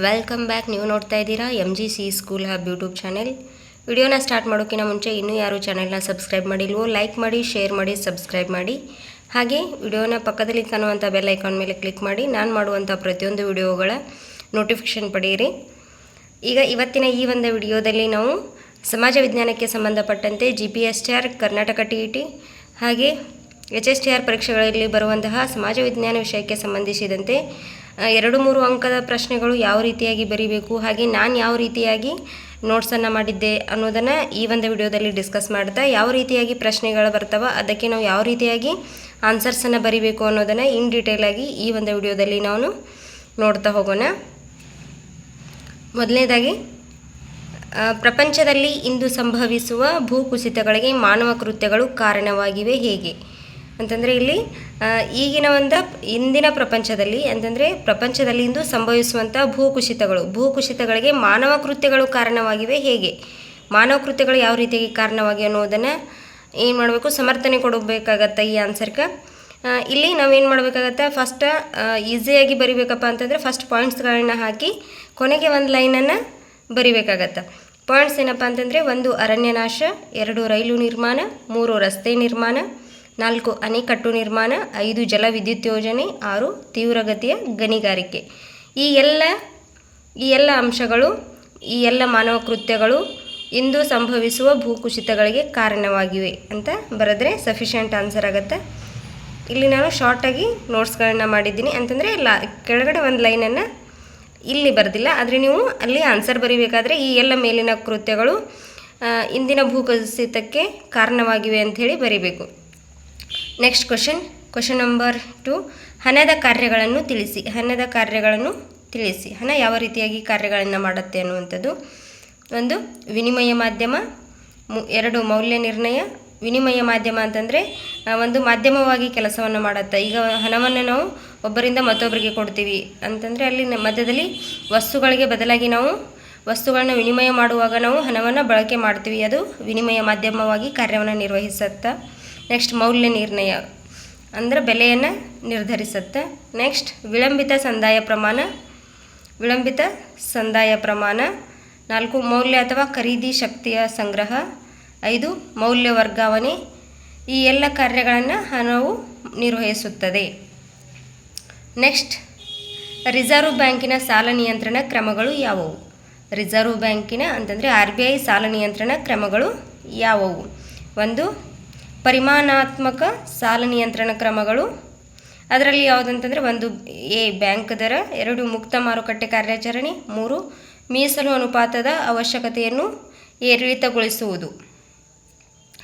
Welcome back ನೀವು ನೋಡ್ತಾ ಇದ್ದೀರಾ M G C school hub YouTube channel ವಿಡಿಯೋನ ಸ್ಟಾರ್ಟ್ ಮಾಡೋಕ್ಕಿಂತ ಮುಂಚೆ ಇನ್ನೂ ಯಾರು ಚಾನೆಲ್ನ ಸಬ್ಸ್ಕ್ರೈಬ್ ಮಾಡಿಲ್ವೋ ಲೈಕ್ ಮಾಡಿ ಶೇರ್ ಮಾಡಿ ಸಬ್ಸ್ಕ್ರೈಬ್ ಮಾಡಿ. ಹಾಗೆ ವಿಡಿಯೋನ ಪಕ್ಕದಲ್ಲಿ ಕಾಣುವಂಥ ಬೆಲ್ ಐಕಾನ್ ಮೇಲೆ ಕ್ಲಿಕ್ ಮಾಡಿ. ನಾನು ಮಾಡುವಂಥ ಪ್ರತಿಯೊಂದು ವಿಡಿಯೋಗಳ ನೋಟಿಫಿಕೇಷನ್ ಪಡೆಯಿರಿ. ಈಗ ಇವತ್ತಿನ ಈ ಒಂದು ವಿಡಿಯೋದಲ್ಲಿ ನಾವು ಸಮಾಜ ವಿಜ್ಞಾನಕ್ಕೆ ಸಂಬಂಧಪಟ್ಟಂತೆ G P S T R Karnataka T E T ಹಾಗೆ ಎಚ್ ಎಸ್ ಟಿ ಆರ್ ಪರೀಕ್ಷೆಗಳಲ್ಲಿ ಬರುವಂತಹ ಸಮಾಜ ವಿಜ್ಞಾನ ವಿಷಯಕ್ಕೆ ಸಂಬಂಧಿಸಿದಂತೆ ಎರಡು ಮೂರು ಅಂಕದ ಪ್ರಶ್ನೆಗಳು ಯಾವ ರೀತಿಯಾಗಿ ಬರೀಬೇಕು, ಹಾಗೆ ನಾನು ಯಾವ ರೀತಿಯಾಗಿ ನೋಟ್ಸನ್ನು ಮಾಡಿದ್ದೆ ಅನ್ನೋದನ್ನು ಈ ಒಂದು ವಿಡಿಯೋದಲ್ಲಿ ಡಿಸ್ಕಸ್ ಮಾಡ್ತಾ ಯಾವ ರೀತಿಯಾಗಿ ಪ್ರಶ್ನೆಗಳು ಬರ್ತಾವ, ಅದಕ್ಕೆ ನಾವು ಯಾವ ರೀತಿಯಾಗಿ ಆನ್ಸರ್ಸನ್ನು ಬರೀಬೇಕು ಅನ್ನೋದನ್ನು ಇನ್ ಡೀಟೇಲಾಗಿ ಈ ಒಂದು ವಿಡಿಯೋದಲ್ಲಿ ನಾವು ನೋಡ್ತಾ ಹೋಗೋಣ. ಮೊದಲನೇದಾಗಿ ಪ್ರಪಂಚದಲ್ಲಿ ಇಂದು ಸಂಭವಿಸುವ ಭೂಕುಸಿತಗಳಿಗೆ ಮಾನವ ಕೃತ್ಯಗಳು ಕಾರಣವಾಗಿವೆ ಹೇಗೆ? ಅಂತಂದರೆ ಇಲ್ಲಿ ಈಗಿನ ಒಂದು ಇಂದಿನ ಪ್ರಪಂಚದಲ್ಲಿ, ಅಂತಂದರೆ ಪ್ರಪಂಚದಲ್ಲಿ ಇಂದು ಸಂಭವಿಸುವಂಥ ಭೂಕುಸಿತಗಳು. ಭೂಕುಸಿತಗಳಿಗೆ ಮಾನವ ಕೃತ್ಯಗಳು ಕಾರಣವಾಗಿವೆ ಹೇಗೆ? ಮಾನವ ಕೃತ್ಯಗಳು ಯಾವ ರೀತಿಯಾಗಿ ಕಾರಣವಾಗಿ ಅನ್ನೋದನ್ನು ಏನು ಮಾಡಬೇಕು? ಸಮರ್ಥನೆ ಕೊಡಬೇಕಾಗತ್ತೆ ಈ ಆನ್ಸರ್ಗೆ ಇಲ್ಲಿ ನಾವೇನು ಮಾಡಬೇಕಾಗತ್ತೆ? ಫಸ್ಟ್ ಈಸಿಯಾಗಿ ಬರಿಬೇಕಪ್ಪ ಅಂತಂದರೆ ಫಸ್ಟ್ ಪಾಯಿಂಟ್ಸ್ಗಳನ್ನ ಹಾಕಿ ಕೊನೆಗೆ ಒಂದು ಲೈನನ್ನು ಬರಿಬೇಕಾಗತ್ತೆ. ಪಾಯಿಂಟ್ಸ್ ಏನಪ್ಪ ಅಂತಂದರೆ ಒಂದು ಅರಣ್ಯನಾಶ, ಎರಡು ರೈಲು ನಿರ್ಮಾಣ, ಮೂರು ರಸ್ತೆ ನಿರ್ಮಾಣ ನಾಲ್ಕು ಅಣೆಕಟ್ಟು ನಿರ್ಮಾಣ, ಐದು ಜಲ ವಿದ್ಯುತ್ ಯೋಜನೆ, ಆರು ತೀವ್ರಗತಿಯ ಗಣಿಗಾರಿಕೆ. ಈ ಎಲ್ಲ ಈ ಎಲ್ಲ ಅಂಶಗಳು, ಈ ಎಲ್ಲ ಮಾನವ ಕೃತ್ಯಗಳು ಇಂದು ಸಂಭವಿಸುವ ಭೂಕುಸಿತಗಳಿಗೆ ಕಾರಣವಾಗಿವೆ ಅಂತ ಬರೆದ್ರೆ ಸಫಿಷಿಯೆಂಟ್ ಆನ್ಸರ್ ಆಗುತ್ತೆ. ಇಲ್ಲಿ ನಾನು ಶಾರ್ಟಾಗಿ ನೋಟ್ಸ್ಗಳನ್ನ ಮಾಡಿದ್ದೀನಿ ಅಂತಂದರೆ ಲಾ, ಕೆಳಗಡೆ ಒಂದು ಲೈನನ್ನು ಇಲ್ಲಿ ಬರೆದಿಲ್ಲ. ಆದರೆ ನೀವು ಅಲ್ಲಿ ಆನ್ಸರ್ ಬರೀಬೇಕಾದ್ರೆ ಈ ಎಲ್ಲ ಮೇಲಿನ ಕೃತ್ಯಗಳು ಇಂದಿನ ಭೂಕುಸಿತಕ್ಕೆ ಕಾರಣವಾಗಿವೆ ಅಂಥೇಳಿ ಬರೀಬೇಕು. Next question question number two ಹಣದ ಕಾರ್ಯಗಳನ್ನು ತಿಳಿಸಿ. ಹಣದ ಕಾರ್ಯಗಳನ್ನು ತಿಳಿಸಿ. ಹಣ ಯಾವ ರೀತಿಯಾಗಿ ಕಾರ್ಯಗಳನ್ನು ಮಾಡುತ್ತೆ ಅನ್ನುವಂಥದ್ದು. ಒಂದು, ವಿನಿಮಯ ಮಾಧ್ಯಮ. ಎರಡು, ಮೌಲ್ಯ ನಿರ್ಣಯ. ವಿನಿಮಯ ಮಾಧ್ಯಮ ಅಂತಂದರೆ ಒಂದು ಮಾಧ್ಯಮವಾಗಿ ಕೆಲಸವನ್ನು ಮಾಡುತ್ತೆ. ಈಗ ಹಣವನ್ನು ನಾವು ಒಬ್ಬರಿಂದ ಮತ್ತೊಬ್ಬರಿಗೆ ಕೊಡ್ತೀವಿ ಅಂತಂದರೆ ಅಲ್ಲಿ ಮಧ್ಯದಲ್ಲಿ ವಸ್ತುಗಳಿಗೆ ಬದಲಾಗಿ ನಾವು ವಸ್ತುಗಳನ್ನ ವಿನಿಮಯ ಮಾಡುವಾಗ ನಾವು ಹಣವನ್ನು ಬಳಕೆ ಮಾಡ್ತೀವಿ. ಅದು ವಿನಿಮಯ ಮಾಧ್ಯಮವಾಗಿ ಕಾರ್ಯವನ್ನು ನಿರ್ವಹಿಸುತ್ತೆ ನೆಕ್ಸ್ಟ್ ಮೌಲ್ಯ ನಿರ್ಣಯ. ಅಂದರೆ ಬೆಲೆಯನ್ನು ನಿರ್ಧರಿಸುತ್ತೆ. ನೆಕ್ಸ್ಟ್ ವಿಳಂಬಿತ ಸಂದಾಯ ಪ್ರಮಾಣ. ವಿಳಂಬಿತ ಸಂದಾಯ ಪ್ರಮಾಣ. ನಾಲ್ಕು ಮೌಲ್ಯ ಅಥವಾ ಖರೀದಿ ಶಕ್ತಿಯ ಸಂಗ್ರಹ. ಐದು ಮೌಲ್ಯ ವರ್ಗಾವಣೆ. ಈ ಎಲ್ಲ ಕಾರ್ಯಗಳನ್ನು ಹಣವು ನಿರ್ವಹಿಸುತ್ತದೆ. ನೆಕ್ಸ್ಟ್ ರಿಸರ್ವ್ ಬ್ಯಾಂಕಿನ ಸಾಲ ನಿಯಂತ್ರಣ ಕ್ರಮಗಳು ಯಾವುವು? ರಿಸರ್ವ್ ಬ್ಯಾಂಕಿನ ಅಂತಂದರೆ ಆರ್ ಬಿ ಐ ಸಾಲ ನಿಯಂತ್ರಣ ಕ್ರಮಗಳು ಯಾವುವು? ಒಂದು ಪರಿಮಾಣಾತ್ಮಕ ಸಾಲ ನಿಯಂತ್ರಣ ಕ್ರಮಗಳು. ಅದರಲ್ಲಿ ಯಾವುದಂತಂದರೆ ಒಂದು ಎ ಬ್ಯಾಂಕ್ ದರ, ಎರಡು ಮುಕ್ತ ಮಾರುಕಟ್ಟೆ ಕಾರ್ಯಾಚರಣೆ, ಮೂರು ಮೀಸಲು ಅನುಪಾತದ ಅವಶ್ಯಕತೆಯನ್ನು ಏರಿಳಿತಗೊಳಿಸುವುದು.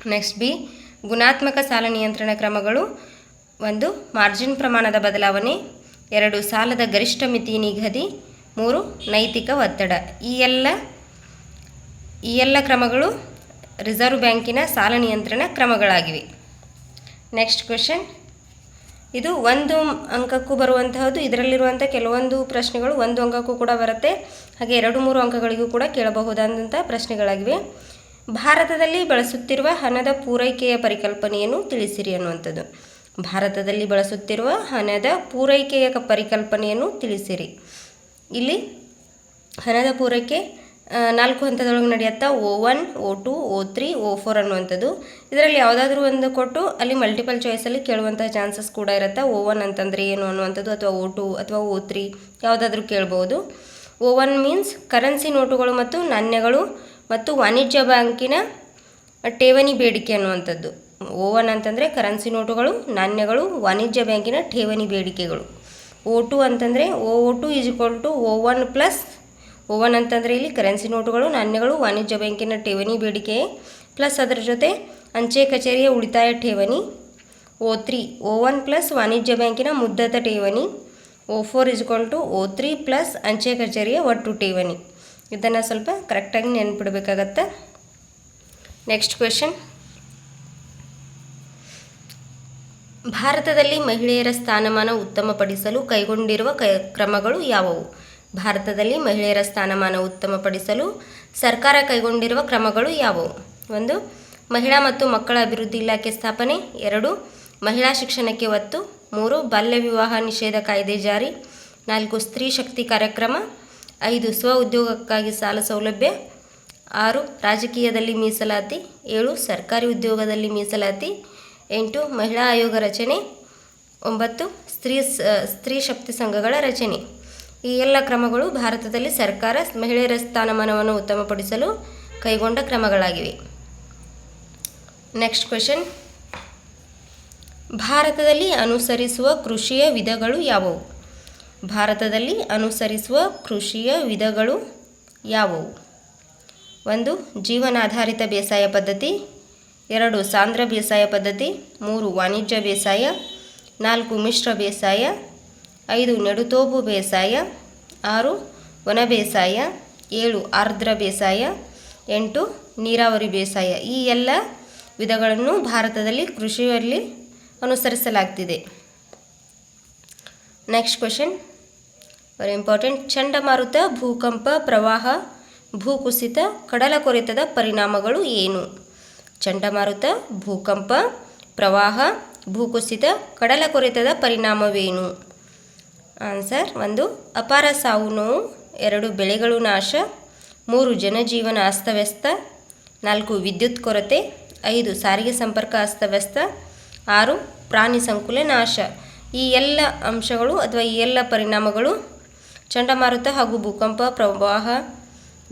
ನೆಕ್ಸ್ಟ್ ಬಿ, ಗುಣಾತ್ಮಕ ಸಾಲ ನಿಯಂತ್ರಣ ಕ್ರಮಗಳು. ಒಂದು, ಮಾರ್ಜಿನ್ ಪ್ರಮಾಣದ ಬದಲಾವಣೆ. ಎರಡು, ಸಾಲದ ಗರಿಷ್ಠ ಮಿತಿ ನಿಗದಿ. ಮೂರು, ನೈತಿಕ ಒತ್ತಡ. ಈ ಎಲ್ಲ ಈ ಎಲ್ಲ ಕ್ರಮಗಳು ರಿಸರ್ವ್ ಬ್ಯಾಂಕಿನ ಸಾಲ ನಿಯಂತ್ರಣ ಕ್ರಮಗಳಾಗಿವೆ. ನೆಕ್ಸ್ಟ್ ಕ್ವೆಶನ್ ಇದು ಒಂದು ಅಂಕಕ್ಕೂ ಬರುವಂತಹದ್ದು ಇದರಲ್ಲಿರುವಂಥ ಕೆಲವೊಂದು ಪ್ರಶ್ನೆಗಳು ಒಂದು ಅಂಕಕ್ಕೂ ಕೂಡ ಬರುತ್ತೆ. ಹಾಗೆ ಎರಡು ಮೂರು ಅಂಕಗಳಿಗೂ ಕೂಡ ಕೇಳಬಹುದಾದಂಥ ಪ್ರಶ್ನೆಗಳಾಗಿವೆ. ಭಾರತದಲ್ಲಿ ಬಳಸುತ್ತಿರುವ ಹಣದ ಪೂರೈಕೆಯ ಪರಿಕಲ್ಪನೆಯನ್ನು ತಿಳಿಸಿರಿ ಅನ್ನುವಂಥದ್ದು. ಭಾರತದಲ್ಲಿ ಬಳಸುತ್ತಿರುವ ಹಣದ ಪೂರೈಕೆಯ ಪರಿಕಲ್ಪನೆಯನ್ನು ತಿಳಿಸಿರಿ. ಇಲ್ಲಿ ಹಣದ ಪೂರೈಕೆ ನಾಲ್ಕು ಹಂತದೊಳಗೆ ನಡೆಯುತ್ತಾ O one, O two, O three, O four ಅನ್ನುವಂಥದ್ದು. ಇದರಲ್ಲಿ ಯಾವುದಾದ್ರೂ ಒಂದು ಕೊಟ್ಟು ಅಲ್ಲಿ ಮಲ್ಟಿಪಲ್ ಚಾಯ್ಸಲ್ಲಿ ಕೇಳುವಂಥ ಚಾನ್ಸಸ್ ಕೂಡ ಇರುತ್ತೆ? ಓ ಒನ್ ಅಂತಂದರೆ ಏನು ಅನ್ನುವಂಥದ್ದು ಅಥವಾ ಓ ಟು ಅಥವಾ ಓ ತ್ರೀ ಯಾವುದಾದ್ರೂ ಕೇಳ್ಬೋದು. ಓ ಒನ್ ಮೀನ್ಸ್ ಕರೆನ್ಸಿ ನೋಟುಗಳು ಮತ್ತು ನಾಣ್ಯಗಳು ಮತ್ತು ವಾಣಿಜ್ಯ ಬ್ಯಾಂಕಿನ ಠೇವಣಿ ಬೇಡಿಕೆ ಅನ್ನುವಂಥದ್ದು. ಓ ಒನ್ ಅಂತಂದರೆ ಕರೆನ್ಸಿ ನೋಟುಗಳು, ನಾಣ್ಯಗಳು, ವಾಣಿಜ್ಯ ಬ್ಯಾಂಕಿನ ಠೇವಣಿ ಬೇಡಿಕೆಗಳು. ಓ ಟು ಅಂತಂದರೆ O two is equal to O one plus O one ಅಂತಂದರೆ ಇಲ್ಲಿ ಕರೆನ್ಸಿ ನೋಟುಗಳು ನಾಣ್ಯಗಳು, ವಾಣಿಜ್ಯ ಬ್ಯಾಂಕಿನ ಠೇವಣಿ ಬೇಡಿಕೆ ಪ್ಲಸ್ ಅದರ ಜೊತೆ ಅಂಚೆ ಕಚೇರಿಯ ಉಳಿತಾಯ ಠೇವಣಿ ಓ ತ್ರೀ ಓ ಪ್ಲಸ್ ವಾಣಿಜ್ಯ ಬ್ಯಾಂಕಿನ ಮುದ್ದತ ಠೇವಣಿ O four is to O three plus ಅಂಚೆ ಕಚೇರಿಯ ಒಟ್ಟು ಠೇವಣಿ. ಇದನ್ನು ಸ್ವಲ್ಪ ಕರೆಕ್ಟಾಗಿ ನೆನ್ಪಿಡಬೇಕಾಗತ್ತೆ. ನೆಕ್ಸ್ಟ್ ಕ್ವೆಶನ್ ಭಾರತದಲ್ಲಿ ಮಹಿಳೆಯರ ಸ್ಥಾನಮಾನ ಉತ್ತಮಪಡಿಸಲು ಕೈಗೊಂಡಿರುವ ಕ್ರಮಗಳು ಯಾವುವು? ಭಾರತದಲ್ಲಿ ಮಹಿಳೆಯರ ಸ್ಥಾನಮಾನ ಉತ್ತಮಪಡಿಸಲು ಸರ್ಕಾರ ಕೈಗೊಂಡಿರುವ ಕ್ರಮಗಳು ಯಾವುವು? ಒಂದು, ಮಹಿಳಾ ಮತ್ತು ಮಕ್ಕಳ ಅಭಿವೃದ್ಧಿ ಇಲಾಖೆ ಸ್ಥಾಪನೆ. ಎರಡು, ಮಹಿಳಾ ಶಿಕ್ಷಣಕ್ಕೆ ಒತ್ತು. ಮೂರು, ಬಾಲ್ಯ ವಿವಾಹ ನಿಷೇಧ ಕಾಯ್ದೆ ಜಾರಿ. ನಾಲ್ಕು, ಸ್ತ್ರೀ ಶಕ್ತಿ ಕಾರ್ಯಕ್ರಮ. ಐದು, ಸ್ವ ಉದ್ಯೋಗಕ್ಕಾಗಿ ಸಾಲ ಸೌಲಭ್ಯ. ಆರು, ರಾಜಕೀಯದಲ್ಲಿ ಮೀಸಲಾತಿ. ಏಳು, ಸರ್ಕಾರಿ ಉದ್ಯೋಗದಲ್ಲಿ ಮೀಸಲಾತಿ. ಎಂಟು, ಮಹಿಳಾ ಆಯೋಗ ರಚನೆ. ಒಂಬತ್ತು, ಸ್ತ್ರೀ ಸ್ತ್ರೀ ಶಕ್ತಿ ಸಂಘಗಳ ರಚನೆ. ಈ ಎಲ್ಲ ಕ್ರಮಗಳು ಭಾರತದಲ್ಲಿ ಸರ್ಕಾರ ಮಹಿಳೆಯರ ಸ್ಥಾನಮಾನವನ್ನು ಉತ್ತಮಪಡಿಸಲು ಕೈಗೊಂಡ ಕ್ರಮಗಳಾಗಿವೆ. ನೆಕ್ಸ್ಟ್ ಕ್ವೆಶನ್ ಭಾರತದಲ್ಲಿ ಅನುಸರಿಸುವ ಕೃಷಿಯ ವಿಧಗಳು ಯಾವುವು? ಭಾರತದಲ್ಲಿ ಅನುಸರಿಸುವ ಕೃಷಿಯ ವಿಧಗಳು ಯಾವುವು? ಒಂದು, ಜೀವನಾಧಾರಿತ ಬೇಸಾಯ ಪದ್ಧತಿ. ಎರಡು, ಸಾಂದ್ರ ಬೇಸಾಯ ಪದ್ಧತಿ. ಮೂರು, ವಾಣಿಜ್ಯ ಬೇಸಾಯ. ನಾಲ್ಕು, ಮಿಶ್ರ ಬೇಸಾಯ. ಐದು ನಡುತೋಪು ಬೇಸಾಯ, ಆರು ವನ ಬೇಸಾಯ, ಏಳು ಆರ್ದ್ರ ಬೇಸಾಯ, ಎಂಟು ನೀರಾವರಿ ಬೇಸಾಯ. ಈ ಎಲ್ಲ ವಿಧಗಳನ್ನು ಭಾರತದಲ್ಲಿ ಕೃಷಿಯಲ್ಲಿ ಅನುಸರಿಸಲಾಗ್ತಿದೆ. ನೆಕ್ಸ್ಟ್ ಕ್ವೆಶನ್ ವೆರಿ ಇಂಪಾರ್ಟೆಂಟ್ ಚಂಡಮಾರುತ, ಭೂಕಂಪ, ಪ್ರವಾಹ, ಭೂಕುಸಿತ, ಕಡಲ ಕೊರೆತದ ಪರಿಣಾಮಗಳು ಏನು? ಚಂಡಮಾರುತ, ಭೂಕಂಪ, ಪ್ರವಾಹ, ಭೂಕುಸಿತ, ಕಡಲ ಕೊರೆತದ ಪರಿಣಾಮವೇನು? ಆನ್ಸರ್ ಒಂದು, ಅಪಾರ ಸಾವು ನೋವು, ಎರಡು ಬೆಳೆಗಳು ನಾಶ, ಮೂರು, ಜನಜೀವನ ಅಸ್ತವ್ಯಸ್ತ, ನಾಲ್ಕು, ವಿದ್ಯುತ್ ಕೊರತೆ, ಐದು, ಸಾರಿಗೆ ಸಂಪರ್ಕ ಅಸ್ತವ್ಯಸ್ತ, ಆರು, ಪ್ರಾಣಿ ಸಂಕುಲ ನಾಶ. ಈ ಎಲ್ಲ ಅಂಶಗಳು ಅಥವಾ ಈ ಎಲ್ಲ ಪರಿಣಾಮಗಳು ಚಂಡಮಾರುತ ಹಾಗೂ ಭೂಕಂಪ ಪ್ರವಾಹ,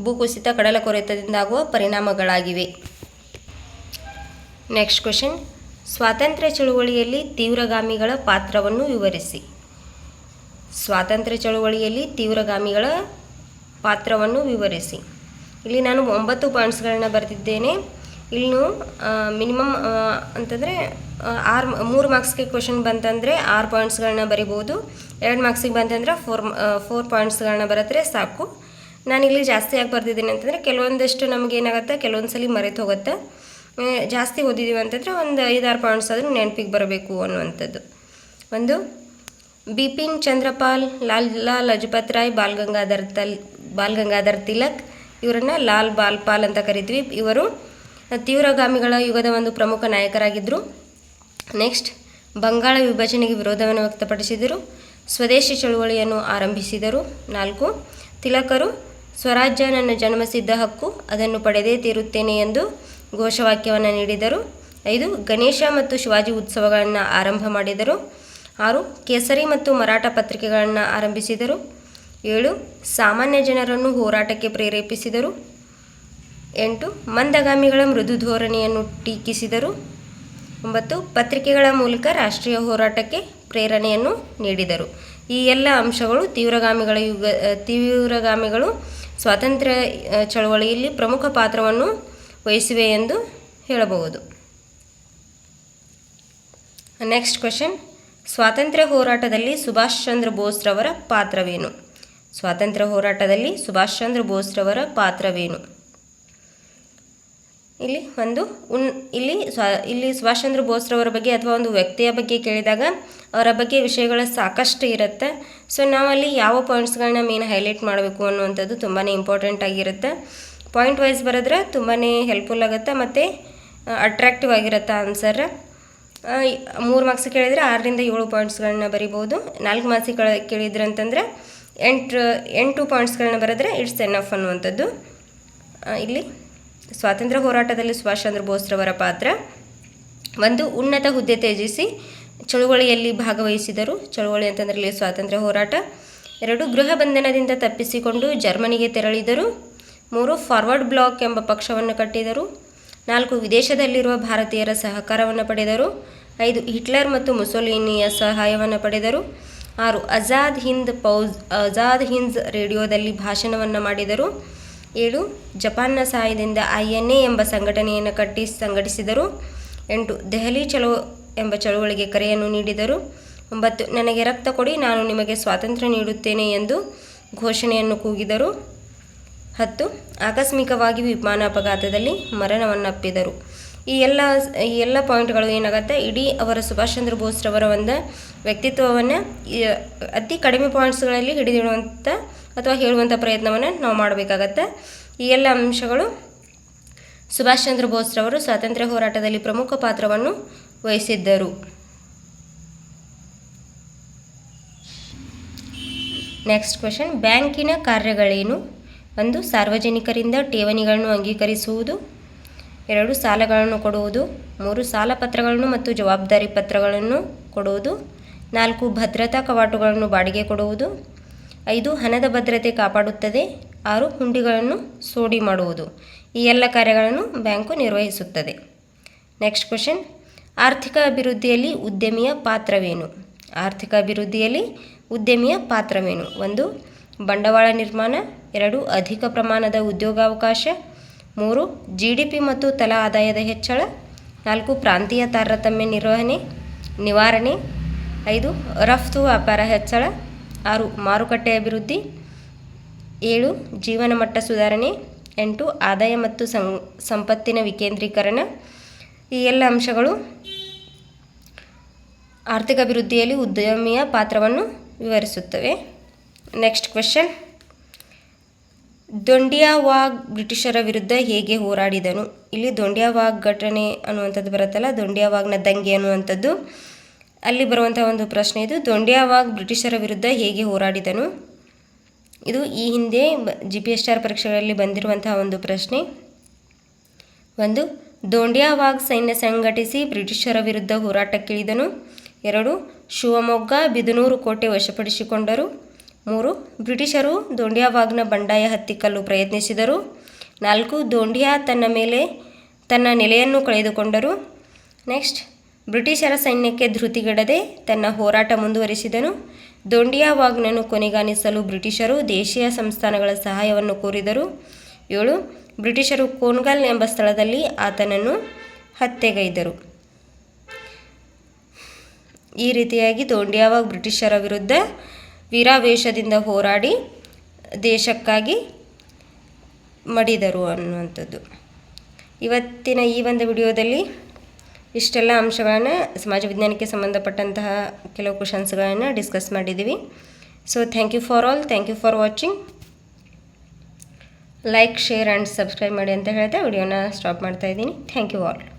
ಭೂಕುಸಿತ, ಕಡಲ ಕೊರೆತದಿಂದಾಗುವ ಪರಿಣಾಮಗಳಾಗಿವೆ. ನೆಕ್ಸ್ಟ್ ಕ್ವೆಶನ್ ಸ್ವಾತಂತ್ರ್ಯ ಚಳುವಳಿಯಲ್ಲಿ ತೀವ್ರಗಾಮಿಗಳ ಪಾತ್ರವನ್ನು ವಿವರಿಸಿ. ಸ್ವಾತಂತ್ರ್ಯ ಚಳುವಳಿಯಲ್ಲಿ ತೀವ್ರಗಾಮಿಗಳ ಪಾತ್ರವನ್ನು ವಿವರಿಸಿ. ಇಲ್ಲಿ ನಾನು ಒಂಬತ್ತು ಪಾಯಿಂಟ್ಸ್ಗಳನ್ನ ಬರೆದಿದ್ದೇನೆ. ಇಲ್ಲಿ ಮಿನಿಮಮ್ ಅಂತಂದರೆ ಆರು, ಮೂರು ಮಾರ್ಕ್ಸ್ಗೆ ಕ್ವಶನ್ ಬಂತಂದರೆ ಆರು ಪಾಯಿಂಟ್ಸ್ಗಳನ್ನ ಬರಿಬೋದು ಎರಡು ಮಾರ್ಕ್ಸಿಗೆ ಬಂತಂದರೆ ಫೋರ್ ಫೋರ್ ಪಾಯಿಂಟ್ಸ್ಗಳನ್ನ ಬರೆದ್ರೆ ಸಾಕು. ನಾನಿಲ್ಲಿ ಜಾಸ್ತಿ ಯಾಕೆ ಬರ್ದಿದ್ದೀನಿ ಅಂತಂದರೆ ಕೆಲವೊಂದಷ್ಟು ನಮ್ಗೆ ಏನಾಗುತ್ತೆ ಕೆಲವೊಂದು ಸಲ ಮರೆತು ಹೋಗುತ್ತೆ. ಜಾಸ್ತಿ ಓದಿದ್ದೀವಿ ಅಂತಂದರೆ ಒಂದು ಐದಾರು ಪಾಯಿಂಟ್ಸ್ ಆದರೂ ನೆನಪಿಗೆ ಬರಬೇಕು ಅನ್ನುವಂಥದ್ದು. ಒಂದು ಬಿಪಿನ್ ಚಂದ್ರಪಾಲ್, ಲಾಲ್ ಲಾಲ್ ಲಜಪತ್ ರಾಯ್, ಬಾಲ್ ಗಂಗಾಧರ್ ತಲ್, ಬಾಲ್ ಗಂಗಾಧರ್ ತಿಲಕ್, ಇವರನ್ನು ಲಾಲ್ ಬಾಲ್ ಪಾಲ್ ಅಂತ ಕರಿತೀವಿ. ಇವರು ತೀವ್ರಗಾಮಿಗಳ ಯುಗದ ಒಂದು ಪ್ರಮುಖ ನಾಯಕರಾಗಿದ್ದರು ನೆಕ್ಸ್ಟ್, ಬಂಗಾಳ ವಿಭಜನೆಗೆ ವಿರೋಧವನ್ನು ವ್ಯಕ್ತಪಡಿಸಿದರು. ಸ್ವದೇಶಿ ಚಳುವಳಿಯನ್ನು ಆರಂಭಿಸಿದರು. ನಾಲ್ಕು, ತಿಲಕರು ಸ್ವರಾಜ್ಯ ನನ್ನ ಜನ್ಮಸಿದ್ಧ ಹಕ್ಕು, ಅದನ್ನು ಪಡೆದೇ ತೀರುತ್ತೇನೆ ಎಂದು ಘೋಷವಾಕ್ಯವನ್ನು ನೀಡಿದರು. ಐದು, ಗಣೇಶ ಮತ್ತು ಶಿವಾಜಿ ಉತ್ಸವಗಳನ್ನು ಆರಂಭ ಮಾಡಿದರು. ಆರು, ಕೇಸರಿ ಮತ್ತು ಮರಾಠ ಪತ್ರಿಕೆಗಳನ್ನು ಆರಂಭಿಸಿದರು. ಏಳು, ಸಾಮಾನ್ಯ ಜನರನ್ನು ಹೋರಾಟಕ್ಕೆ ಪ್ರೇರೇಪಿಸಿದರು. ಎಂಟು, ಮಂದಗಾಮಿಗಳ ಮೃದು ಧೋರಣೆಯನ್ನು ಟೀಕಿಸಿದರು. ಒಂಬತ್ತು, ಪತ್ರಿಕೆಗಳ ಮೂಲಕ ರಾಷ್ಟ್ರೀಯ ಹೋರಾಟಕ್ಕೆ ಪ್ರೇರಣೆಯನ್ನು ನೀಡಿದರು. ಈ ಎಲ್ಲ ಅಂಶಗಳು ತೀವ್ರಗಾಮಿಗಳ ಯುಗ, ತೀವ್ರಗಾಮಿಗಳು ಸ್ವಾತಂತ್ರ್ಯ ಚಳವಳಿಯಲ್ಲಿ ಪ್ರಮುಖ ಪಾತ್ರವನ್ನು ವಹಿಸಿವೆ ಎಂದು ಹೇಳಬಹುದು. ನೆಕ್ಸ್ಟ್ ಕ್ವೆಶನ್ ಸ್ವಾತಂತ್ರ್ಯ ಹೋರಾಟದಲ್ಲಿ ಸುಭಾಷ್ ಚಂದ್ರ ಬೋಸ್ರವರ ಪಾತ್ರವೇನು? ಸ್ವಾತಂತ್ರ್ಯ ಹೋರಾಟದಲ್ಲಿ ಸುಭಾಷ್ ಚಂದ್ರ ಬೋಸ್ರವರ ಪಾತ್ರವೇನು? ಇಲ್ಲಿ ಒಂದು ಉನ್, ಇಲ್ಲಿ ಸ್ವ, ಇಲ್ಲಿ ಸುಭಾಷ್ ಚಂದ್ರ ಬೋಸ್ರವರ ಬಗ್ಗೆ ಅಥವಾ ಒಂದು ವ್ಯಕ್ತಿಯ ಬಗ್ಗೆ ಕೇಳಿದಾಗ ಅವರ ಬಗ್ಗೆ ವಿಷಯಗಳು ಸಾಕಷ್ಟು ಇರುತ್ತೆ. ಸೊ, ನಾವಲ್ಲಿ ಯಾವ ಪಾಯಿಂಟ್ಸ್ಗಳನ್ನ ಮೇನ್ ಹೈಲೈಟ್ ಮಾಡಬೇಕು ಅನ್ನುವಂಥದ್ದು ತುಂಬಾ ಇಂಪಾರ್ಟೆಂಟ್ ಆಗಿರುತ್ತೆ. ಪಾಯಿಂಟ್ ವೈಸ್ ಬರೆದ್ರೆ ತುಂಬಾ ಹೆಲ್ಪ್ಫುಲ್ ಆಗುತ್ತೆ ಮತ್ತು ಅಟ್ರಾಕ್ಟಿವ್ ಆಗಿರುತ್ತೆ ಆನ್ಸರ್. ಮೂರು ಮಾರ್ಕ್ಸ್ ಕೇಳಿದರೆ ಆರರಿಂದ ಏಳು ಪಾಯಿಂಟ್ಸ್ಗಳನ್ನ ಬರಿಬೋದು. ನಾಲ್ಕು ಮಾರ್ಕ್ಸ್ ಕೇಳಿದ್ರು ಅಂತಂದರೆ ಎಂಟು ಎಂಟು ಪಾಯಿಂಟ್ಸ್ಗಳನ್ನ ಬರೆದ್ರೆ ಇಟ್ಸ್ ಎನಫ್ ಅನ್ನುವಂಥದ್ದು. ಇಲ್ಲಿ ಸ್ವಾತಂತ್ರ್ಯ ಹೋರಾಟದಲ್ಲಿ ಸುಭಾಷ್ ಚಂದ್ರ ಬೋಸ್ರವರ ಪಾತ್ರ. ಒಂದು, ಉನ್ನತ ಹುದ್ದೆ ತ್ಯಜಿಸಿ ಚಳುವಳಿಯಲ್ಲಿ ಭಾಗವಹಿಸಿದರು. ಚಳುವಳಿ ಅಂತಂದ್ರೆ ಇಲ್ಲಿ ಸ್ವಾತಂತ್ರ್ಯ ಹೋರಾಟ. ಎರಡು, ಗೃಹ ಬಂಧನದಿಂದ ತಪ್ಪಿಸಿಕೊಂಡು ಜರ್ಮನಿಗೆ ತೆರಳಿದರು. ಮೂರು ಫಾರ್ವರ್ಡ್ ಬ್ಲಾಕ್ ಎಂಬ ಪಕ್ಷವನ್ನು ಕಟ್ಟಿದರು. ನಾಲ್ಕು ವಿದೇಶದಲ್ಲಿರುವ ಭಾರತೀಯರ ಸಹಕಾರವನ್ನು ಪಡೆದರು. ಐದು ಹಿಟ್ಲರ್ ಮತ್ತು ಮುಸೋಲಿನಿಯ ಸಹಾಯವನ್ನು ಪಡೆದರು. ಆರು ಅಜಾದ್ ಹಿಂದ್ ಪೌಜ್, ಅಜಾದ್ ಹಿಂದ್ ರೇಡಿಯೋದಲ್ಲಿ ಭಾಷಣವನ್ನು ಮಾಡಿದರು. ಏಳು ಜಪಾನ್ನ ಸಹಾಯದಿಂದ ಐ ಎನ್ ಎ ಎಂಬ ಸಂಘಟನೆಯನ್ನು ಕಟ್ಟಿ ಸಂಘಟಿಸಿದರು. ಎಂಟು ದೆಹಲಿ ಚಲೋ ಎಂಬ ಚಳುವಳಿಗೆ ಕರೆಯನ್ನು ನೀಡಿದರು. ಒಂಬತ್ತು ನನಗೆ ರಕ್ತ ಕೊಡಿ, ನಾನು ನಿಮಗೆ ಸ್ವಾತಂತ್ರ್ಯ ನೀಡುತ್ತೇನೆ ಎಂದು ಘೋಷಣೆಯನ್ನು ಕೂಗಿದರು. ಹತ್ತು, ಆಕಸ್ಮಿಕವಾಗಿ ವಿಮಾನ ಅಪಘಾತದಲ್ಲಿ ಮರಣವನ್ನಪ್ಪಿದರು. ಈ ಎಲ್ಲ ಈ ಎಲ್ಲ ಪಾಯಿಂಟ್ಗಳು ಏನಾಗುತ್ತೆ? ಇಡೀ ಅವರ ಸುಭಾಷ್ ಚಂದ್ರ ಬೋಸ್ರವರ ಒಂದು ವ್ಯಕ್ತಿತ್ವವನ್ನು ಅತಿ ಕಡಿಮೆ ಪಾಯಿಂಟ್ಸ್ಗಳಲ್ಲಿ ಹಿಡಿದಿಡುವಂಥ ಅಥವಾ ಹೇಳುವಂಥ ಪ್ರಯತ್ನವನ್ನು ನಾವು ಮಾಡಬೇಕಾಗತ್ತೆ. ಈ ಎಲ್ಲ ಅಂಶಗಳು ಸುಭಾಷ್ ಚಂದ್ರ ಬೋಸ್ರವರು ಸ್ವಾತಂತ್ರ್ಯ ಹೋರಾಟದಲ್ಲಿ ಪ್ರಮುಖ ಪಾತ್ರವನ್ನು ವಹಿಸಿದ್ದರು. ನೆಕ್ಸ್ಟ್ ಕ್ವೆಶನ್ ಬ್ಯಾಂಕಿನ ಕಾರ್ಯಗಳೇನು? ಒಂದು, ಸಾರ್ವಜನಿಕರಿಂದ ಠೇವಣಿಗಳನ್ನು ಅಂಗೀಕರಿಸುವುದು. ಎರಡು, ಸಾಲಗಳನ್ನು ಕೊಡುವುದು. ಮೂರು ಸಾಲ ಪತ್ರಗಳನ್ನು ಮತ್ತು ಜವಾಬ್ದಾರಿ ಪತ್ರಗಳನ್ನು ಕೊಡುವುದು. ನಾಲ್ಕು, ಭದ್ರತಾ ಕವಾಟುಗಳನ್ನು ಬಾಡಿಗೆ ಕೊಡುವುದು. ಐದು, ಹಣದ ಭದ್ರತೆ ಕಾಪಾಡುತ್ತದೆ. ಆರು, ಹುಂಡಿಗಳನ್ನು ಸೋಡಿ ಮಾಡುವುದು. ಈ ಎಲ್ಲ ಕಾರ್ಯಗಳನ್ನು ಬ್ಯಾಂಕು ನಿರ್ವಹಿಸುತ್ತದೆ. Next question. ಆರ್ಥಿಕ ಅಭಿವೃದ್ಧಿಯಲ್ಲಿ ಉದ್ಯಮಿಯ ಪಾತ್ರವೇನು? ಆರ್ಥಿಕ ಅಭಿವೃದ್ಧಿಯಲ್ಲಿ ಉದ್ಯಮಿಯ ಪಾತ್ರವೇನು? ಒಂದು ಬಂಡವಾಳ ನಿರ್ಮಾಣ, ಎರಡು, ಅಧಿಕ ಪ್ರಮಾಣದ ಉದ್ಯೋಗಾವಕಾಶ, ಮೂರು ಜಿ ಡಿ ಪಿ ಮತ್ತು ತಲಾ ಆದಾಯದ ಹೆಚ್ಚಳ, ನಾಲ್ಕು, ಪ್ರಾಂತೀಯ ತಾರತಮ್ಯ ನಿರ್ವಹಣೆ, ನಿವಾರಣೆ, ಐದು, ರಫ್ತು ವ್ಯಾಪಾರ ಹೆಚ್ಚಳ, ಆರು, ಮಾರುಕಟ್ಟೆ ಅಭಿವೃದ್ಧಿ, ಏಳು, ಜೀವನ ಮಟ್ಟ ಸುಧಾರಣೆ, ಎಂಟು, ಆದಾಯ ಮತ್ತು ಸಂಪತ್ತಿನ ವಿಕೇಂದ್ರೀಕರಣ. ಈ ಎಲ್ಲ ಅಂಶಗಳು ಆರ್ಥಿಕ ಅಭಿವೃದ್ಧಿಯಲ್ಲಿ ಉದ್ಯಮಿಯ ಪಾತ್ರವನ್ನು ವಿವರಿಸುತ್ತವೆ. ನೆಕ್ಸ್ಟ್ ಕ್ವೆಶನ್ ದೊಂಡಿಯಾವಾಗ್ ಬ್ರಿಟಿಷರ ವಿರುದ್ಧ ಹೇಗೆ ಹೋರಾಡಿದನು? ಇಲ್ಲಿ ದೊಂಡಿಯಾವಾಗ್ ಘಟನೆ ಅನ್ನುವಂಥದ್ದು ಬರುತ್ತಲ್ಲ ದೊಂಡಿಯಾವಾಗ್ನ ದಂಗೆ ಅನ್ನುವಂಥದ್ದು. ಅಲ್ಲಿ ಬರುವಂಥ ಒಂದು ಪ್ರಶ್ನೆ ಇದು. ದೊಂಡಿಯಾವಾಗ್ ಬ್ರಿಟಿಷರ ವಿರುದ್ಧ ಹೇಗೆ ಹೋರಾಡಿದನು? ಇದು ಈ ಹಿಂದೆ ಜಿ ಪಿ ಎಸ್ ಆರ್ ಪರೀಕ್ಷೆಗಳಲ್ಲಿ ಬಂದಿರುವಂತಹ ಒಂದು ಪ್ರಶ್ನೆ. ಒಂದು ದೊಂಡಿಯಾವಾಗ್ ಸೈನ್ಯ ಸಂಘಟಿಸಿ ಬ್ರಿಟಿಷರ ವಿರುದ್ಧ ಹೋರಾಟಕ್ಕಿಳಿದನು. ಎರಡು, ಶಿವಮೊಗ್ಗ ಬಿದನೂರು ಕೋಟೆ ವಶಪಡಿಸಿಕೊಂಡರು. ಮೂರು, ಬ್ರಿಟಿಷರು ದೊಂಡಿಯಾವಾಗ್ನ ಬಂಡಾಯ ಹತ್ತಿಕ್ಕಲು ಪ್ರಯತ್ನಿಸಿದರು. ನಾಲ್ಕು, ದೋಂಡಿಯಾ ತನ್ನ ಮೇಲೆ ತನ್ನ ನೆಲೆಯನ್ನು ಕಳೆದುಕೊಂಡರು. ನೆಕ್ಸ್ಟ್, ಬ್ರಿಟಿಷರ ಸೈನ್ಯಕ್ಕೆ ಧೃತಿಗೆಡದೆ ತನ್ನ ಹೋರಾಟ ಮುಂದುವರಿಸಿದನು. ದೋಂಡಿಯಾವಾಗ್ನನ್ನು ಕೊನೆಗಾಣಿಸಲು ಬ್ರಿಟಿಷರು ದೇಶೀಯ ಸಂಸ್ಥಾನಗಳ ಸಹಾಯವನ್ನು ಕೋರಿದರು. ಏಳು, ಬ್ರಿಟಿಷರು ಕೋನ್ಗಲ್ ಎಂಬ ಸ್ಥಳದಲ್ಲಿ ಆತನನ್ನು ಹತ್ಯೆಗೈದರು. ಈ ರೀತಿಯಾಗಿ ದೋಂಡಿಯಾವಾಗ್ ಬ್ರಿಟಿಷರ ವಿರುದ್ಧ ವೀರಾವೇಶದಿಂದ ಹೋರಾಡಿ ದೇಶಕ್ಕಾಗಿ ಮಡಿದರು ಅನ್ನುವಂಥದ್ದು. ಇವತ್ತಿನ ಈ ಒಂದು ವಿಡಿಯೋದಲ್ಲಿ ಇಷ್ಟೆಲ್ಲ ಅಂಶಗಳನ್ನು ಸಮಾಜ ವಿಜ್ಞಾನಕ್ಕೆ ಸಂಬಂಧಪಟ್ಟಂತಹ ಕೆಲವು ಕ್ವಶನ್ಸ್ಗಳನ್ನು ಡಿಸ್ಕಸ್ ಮಾಡಿದ್ದೀವಿ. So thank you for all thank you for watching like share and subscribe ಮಾಡಿ ಅಂತ ಹೇಳ್ತಾ ವಿಡಿಯೋನ ಸ್ಟಾಪ್ ಮಾಡ್ತಾಯಿದ್ದೀನಿ ಥ್ಯಾಂಕ್ ಯು ಆಲ್